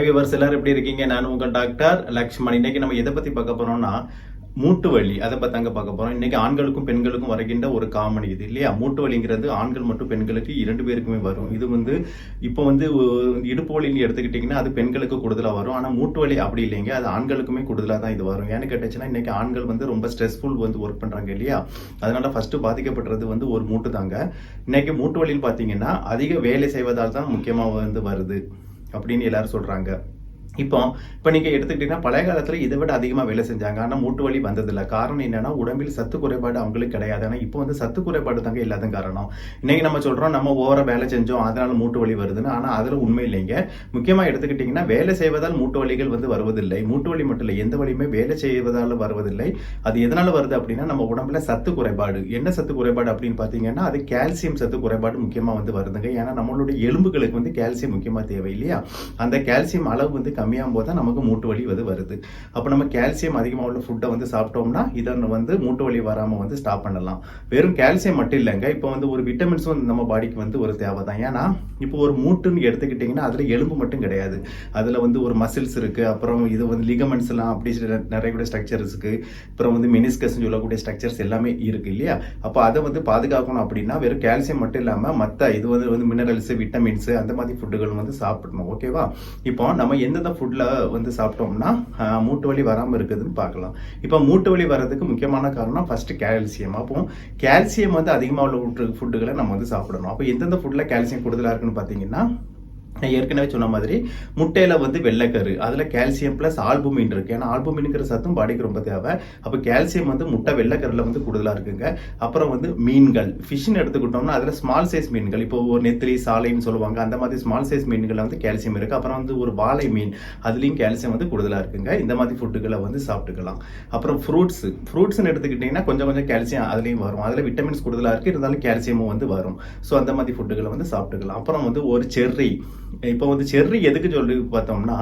High viewers எல்லாரும் எப்படி இருக்கீங்க? நான் உங்க டாக்டர் லக்ஷ்மண். இன்னைக்கு நம்ம எதை பத்தி பார்க்க போறோம்னா மூட்டு வலி அதை பத்தி அங்க பார்க்க போறோம். இன்னைக்கு ஆண்களுக்கும் பெண்களுக்கும் வருகின்ற ஒரு காமன் இது இல்லையா? மூட்டு வலிங்கிறது ஆண்கள் மட்டும் பெண்களுக்கு இரண்டு பேருக்குமே வரும். இது வந்து இப்போ வந்து இடுப்பு வலின்னு எடுத்துக்கிட்டிங்கன்னா அது பெண்களுக்கு கூடுதலா வரும். ஆனா மூட்டு வலி அப்படி இல்லைங்க. அது ஆண்களுக்குமே கூடுதலா தான் இது வரும். ஏன்னு கேட்டுச்சுன்னா இன்னைக்கு ஆண்கள் வந்து ரொம்ப ஸ்ட்ரெஸ்ஃபுல் வந்து ஒர்க் பண்றாங்க இல்லையா? அதனால ஃபர்ஸ்ட் பாதிக்கப்படுறது வந்து ஒரு மூட்டு தாங்க இன்னைக்கு மூட்டு வலின்னு பாத்தீங்கன்னா அதிக வேலை செய்வதால் தான் முக்கியமா வந்து வருது. அப்படின்னு எல்லாரும் சொல்றாங்க. இப்போ இப்போ நீங்கள் எடுத்துக்கிட்டீங்கன்னா பழைய காலத்தில் இதை விட அதிகமாக வேலை செஞ்சாங்க. ஆனால் மூட்டு வலி வந்ததில்லை. காரணம் என்னென்னா உடம்பில் சத்து குறைபாடு அவங்களுக்கு கிடையாது. ஆனால் இப்போ வந்து சத்து குறைபாடு தாங்க எல்லாத்துக்கும் காரணம். இன்றைக்கி நம்ம சொல்கிறோம் நம்ம ஓவராக வேலை செஞ்சோம் அதனால் மூட்டு வலி வருதுன்னு. ஆனால் அதில் உண்மை இல்லைங்க. முக்கியமாக எடுத்துக்கிட்டிங்கன்னா வேலை செய்வதால் மூட்டு வலிகள் வந்து வருவதில்லை. மூட்டு வலி மட்டும் இல்லை எந்த வலியுமே வேலை செய்வதால் வருவதில்லை. அது எதனால் வருது அப்படின்னா நம்ம உடம்புல சத்து குறைபாடு. என்ன சத்து குறைபாடு அப்படின்னு பார்த்தீங்கன்னா அது கால்சியம் சத்து குறைபாடு முக்கியமாக வந்து வருதுங்க. ஏன்னா நம்மளுடைய எலும்புகளுக்கு வந்து கால்சியம் முக்கியமாக தேவை இல்லையா அந்த கால்சியம் அளவு வந்து கம்மியாகும் போது தான் நமக்கு மூட்டு வலி வந்து வருது. அப்போ நம்ம கால்சியம் அதிகமாக உள்ள ஃபுட்டை வந்து சாப்பிட்டோம்னா இதை வந்து மூட்டு வலி வராமல் வந்து ஸ்டாப் பண்ணலாம். வெறும் கால்சியம் மட்டும் இல்லைங்க. இப்போ வந்து ஒரு விட்டமின்ஸும் நம்ம பாடிக்கு வந்து ஒரு தேவை தான் ஏன்னா இப்போ ஒரு மூட்டுன்னு எடுத்துக்கிட்டிங்கன்னா அதில் எலும்பு மட்டும் கிடையாது. அதில் வந்து ஒரு மசில்ஸ் இருக்குது அப்புறம் இது வந்து லிகமெண்ட்ஸ்லாம் அப்படி நிறைய கூட ஸ்ட்ரக்சர்ஸ் இருக்குது அப்புறம் வந்து மினிஸ்கஸ் சொல்லக்கூடிய ஸ்ட்ரக்சர்ஸ் எல்லாமே இருக்குது இல்லையா? அப்போ அதை வந்து பாதுகாக்கணும் அப்படின்னா வெறும் கால்சியம் மட்டும் இல்லாமல் மற்ற இது வந்து வந்து மினரல்ஸ் விட்டமின்ஸ் அந்த மாதிரி ஃபுட்டுகள் வந்து சாப்பிடணும். ஓகேவா இப்போ நம்ம எந்தெந்த ஃபுட்டில் வந்து சாப்பிட்டோம்னா மூட்டு வலி வராமல் இருக்குதுன்னு பார்க்கலாம். இப்போ மூட்டு வலி வர்றதுக்கு முக்கியமான காரணம் ஃபஸ்ட்டு கால்சியம் அப்போ கால்சியம் வந்து அதிகமாக உள்ள ஃபுட்டுகளை நம்ம வந்து சாப்பிடணும். அப்போ எந்தெந்த ஃபுட்டில் கால்சியம் கூடுதலாக இருக்குன்னு பார்த்தீங்கன்னா நான் ஏற்கனவே சொன்ன மாதிரி முட்டையில் வந்து வெள்ளைக்கரு அதில் கால்சியம் ப்ளஸ் ஆல்புமின் இருக்குது ஏன்னா ஆல்புமின்ங்கிற சத்தும் பாடிக்கு ரொம்ப தேவை. அப்போ கால்சியம் வந்து முட்டை வெள்ளைக்கரில் வந்து கூடுதலாக இருக்குங்க. அப்புறம் வந்து மீன்கள். ஃபிஷ்னு எடுத்துக்கிட்டோம்னா அதில் ஸ்மால் சைஸ் மீன்கள். இப்போ ஒரு நெத்திலி சாலைன்னு சொல்லுவாங்க. அந்த மாதிரி ஸ்மால் சைஸ் மீன்களில் வந்து கால்சியம் இருக்குது அப்புறம் வந்து ஒரு வாழை மீன். அதுலேயும் கால்சியம் வந்து கூடுதலாக இருக்குங்க. இந்த மாதிரி ஃபுட்டுகளை வந்து சாப்பிட்டுக்கலாம். அப்புறம் ஃப்ரூட்ஸ் ஃப்ரூட்ஸ்னு எடுத்துக்கிட்டிங்கன்னா கொஞ்சம் கொஞ்சம் கால்சியம் அதுலேயும் வரும். அதில் விட்டமின்ஸ் கூடுதலாக இருக்குது இருந்தாலும் கால்சியமும் வந்து வரும். ஸோ அந்த மாதிரி ஃபுட்டுகளை வந்து சாப்பிட்டுக்கலாம். அப்புறம் வந்து ஒரு செர்ரி. இப்போ வந்து செர்ரி எதுக்கு சொல்லி பார்த்தோம்னா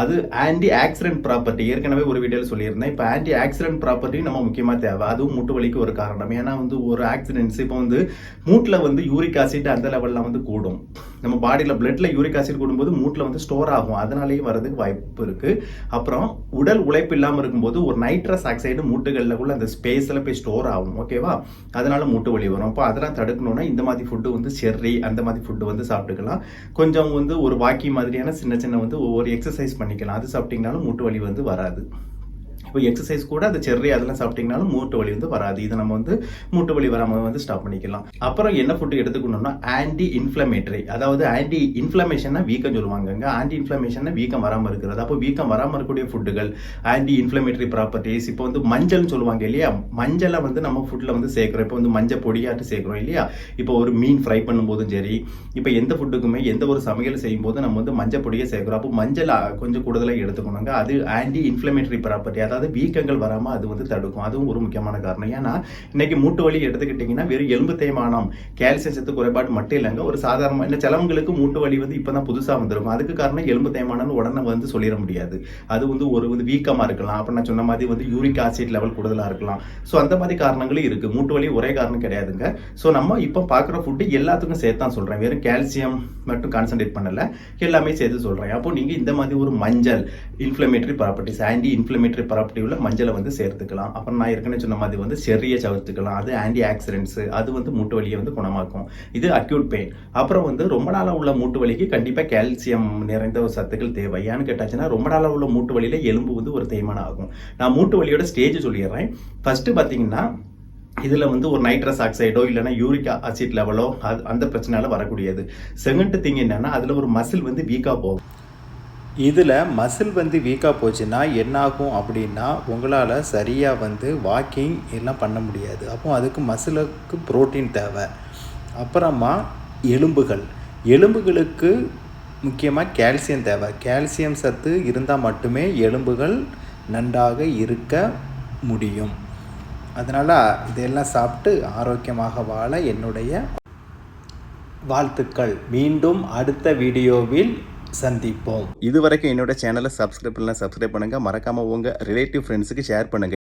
அது ஆன்டி ஆக்சிடென்ட் ப்ராப்பர்ட்டி ஏற்கனவே ஒரு வீடியோவில் சொல்லியிருந்தேன். இப்போ ஆன்டி ஆக்சிடென்ட் ப்ராப்பர்ட்டி நம்ம முக்கியமாக தேவை. அதுவும் மூட்டு வலிக்கு ஒரு காரணம். ஏன்னா வந்து ஒரு ஆக்சிடென்ட்ஸ் இப்போ வந்து மூட்டில் வந்து யூரிக் ஆசிட் அந்த லெவலில் வந்து கூடும். நம்ம பாடியில் பிளட்டில் யூரிக் ஆசிட் கூடும்போது மூட்டில் வந்து ஸ்டோர் ஆகும். அதனாலேயே வரதுக்கு வாய்ப்பு இருக்குது அப்புறம் உடல் உழைப்பு இல்லாமல் இருக்கும்போது ஒரு நைட்ரஸ் ஆக்சைடு மூட்டுகளில் உள்ள அந்த ஸ்பேஸில் போய் ஸ்டோர் ஆகும். ஓகேவா அதனால மூட்டு வலி வரும். அப்போ அதெல்லாம் தடுக்கணும்னா இந்த மாதிரி ஃபுட்டு வந்து செர்ரி அந்த மாதிரி ஃபுட்டு வந்து சாப்பிட்டுக்கலாம். கொஞ்சம் வந்து ஒரு வாக்கி மாதிரியான சின்ன சின்ன வந்து ஒவ்வொரு எக்ஸசைஸ் பண்ணிக்கலாம். அது சாப்பிட்டீங்கனாலும் மூட்டு வலி வந்து வராது. இப்போ எக்ஸசைஸ் கூட அந்த செர்ரி அதெல்லாம் சாப்பிட்டீங்கனாலும் மூட்டு வலி வந்து வராது. இதை நம்ம வந்து மூட்டு வலி வராமல் வந்து ஸ்டாப் பண்ணிக்கலாம். அப்புறம் என்ன ஃபுட்டு எடுத்துக்கணும்னா ஆன்டி இன்ஃப்ளமேட்டரி அதாவது ஆன்டி இன்ஃப்ளமேஷன்னா வீக்கம் சொல்லுவாங்கங்க. ஆன்டி இன்ஃப்ளமேஷன்னா வீக்கம் வராமல் இருக்கிறது. அப்போ வீக்கம் வராமல் இருக்கக்கூடிய ஃபுட்டுகள் ஆன்டி இன்ஃப்ளமேட்டரி ப்ராப்பர்ட்டிஸ் இப்போ வந்து மஞ்சள்னு சொல்லுவாங்க இல்லையா? மஞ்சளை வந்து நம்ம ஃபுட்டில் வந்து சேர்க்குறோம். இப்போ வந்து மஞ்சள் பொடியாட்டு சேர்க்குறோம் இல்லையா? இப்போ ஒரு மீன் ஃப்ரை பண்ணும்போதும் சரி இப்போ எந்த ஃபுட்டுக்குமே எந்த ஒரு சமையல் செய்யும் போது நம்ம வந்து மஞ்சள் பொடியை சேர்க்குறோம். அப்போ மஞ்சள் கொஞ்சம் கூடுதலாக எடுத்துக்கணுங்க. அது ஆன்டி இன்ஃப்ளமேட்டரி ப்ராப்பர்ட்டி அதாவது வீக்கங்கள் வராமல் அது வந்து தடுக்கும். அதுவும் ஒரு முக்கியமான காரணம். ஏன்னா இன்னைக்கு மூட்டு வலி எடுத்துக்கிட்டிங்கன்னா வெறும் எலும்பு தேய்மானம் கால்சியம் சத்து குறைபாடு மட்டும் இல்லைங்க. ஒரு சாதாரண இந்த சிலவங்களுக்கு மூட்டு வலி வந்து இப்போ தான் புதுசாக வந்திருக்கும். அதுக்கு காரணம் எலும்பு தேய்மானம்னு உடனே வந்து சொல்லிட முடியாது. அது வந்து ஒரு வந்து வீக்கமாக இருக்கலாம். அப்போ நான் சொன்ன மாதிரி வந்து யூரிக் ஆசிட் லெவல் கூடுதலாக இருக்கலாம். ஸோ அந்த மாதிரி காரணங்களும் இருக்கு. மூட்டு வலி ஒரே காரணம் கிடையாதுங்க. ஸோ நம்ம இப்போ பார்க்குற ஃபுட்டு எல்லாத்துக்கும் சேர்த்து தான் சொல்கிறேன் வெறும் கால்சியம் மட்டும் கான்சன்ட்ரேட் பண்ணல. எல்லாமே சேர்த்து சொல்கிறேன் அப்போ நீங்கள் இந்த மாதிரி ஒரு மஞ்சள் inflammatory properties anti inflammatory property உள்ள மஞ்சளை வந்து சேர்த்துக்கலாம். அப்புறம் நான் ஏற்கனவே சொன்ன மாதிரி வந்து செர்ரியை சவர்த்துக்கலாம். அது ஆன்டி ஆக்சிடென்ட்ஸ் அது வந்து மூட்டு வலியை வந்து குணமாக்கும். இது அக்யூட் பெயின் அப்புறம் வந்து ரொம்ப நாளாக உள்ள மூட்டு வலிக்கு கண்டிப்பாக கால்சியம் நிறைந்த ஒரு சத்துக்கள் தேவை. ஏன்னு கேட்டாச்சுன்னா ரொம்ப நாளாக உள்ள மூட்டு வலியில் எலும்பு வந்து ஒரு தேய்மானம் ஆகும். நான் மூட்டு வலியோட ஸ்டேஜ் சொல்லிடுறேன். ஃபர்ஸ்ட்டு பார்த்தீங்கன்னா இதில் வந்து ஒரு நைட்ரஸ் ஆக்சைடோ இல்லைன்னா யூரிக் ஆசிட் லெவலோ அது அந்த பிரச்சனையால் வரக்கூடியது. செகண்ட் திங் என்னென்னா அதில் ஒரு மசில் வந்து வீக்காக போகும். இதில் மசில் வந்து வீக்காக போச்சுன்னா என்னாகும் அப்படின்னா உங்களால் சரியாக வந்து வாக்கிங் எல்லாம் பண்ண முடியாது. அப்போ அதுக்கு மசிலுக்கு புரோட்டீன் தேவை. அப்புறமா எலும்புகள். எலும்புகளுக்கு முக்கியமாக கால்சியம் தேவை. கால்சியம் சத்து இருந்தால் மட்டுமே எலும்புகள் நன்றாக இருக்க முடியும். அதனால் இதெல்லாம் சாப்பிட்டு ஆரோக்கியமாக வாழ என்னுடைய வாழ்த்துக்கள். மீண்டும் அடுத்த வீடியோவில் சந்திப்போம் இதுவரைக்கும் என்னோட சேனலை சப்ஸ்கிரைப் பண்ணலாம் சப்ஸ்கிரைப் பண்ணுங்க. மறக்காம உங்க ரிலேட்டிவ் ஃப்ரெண்ட்ஸுக்கு ஷேர் பண்ணுங்க.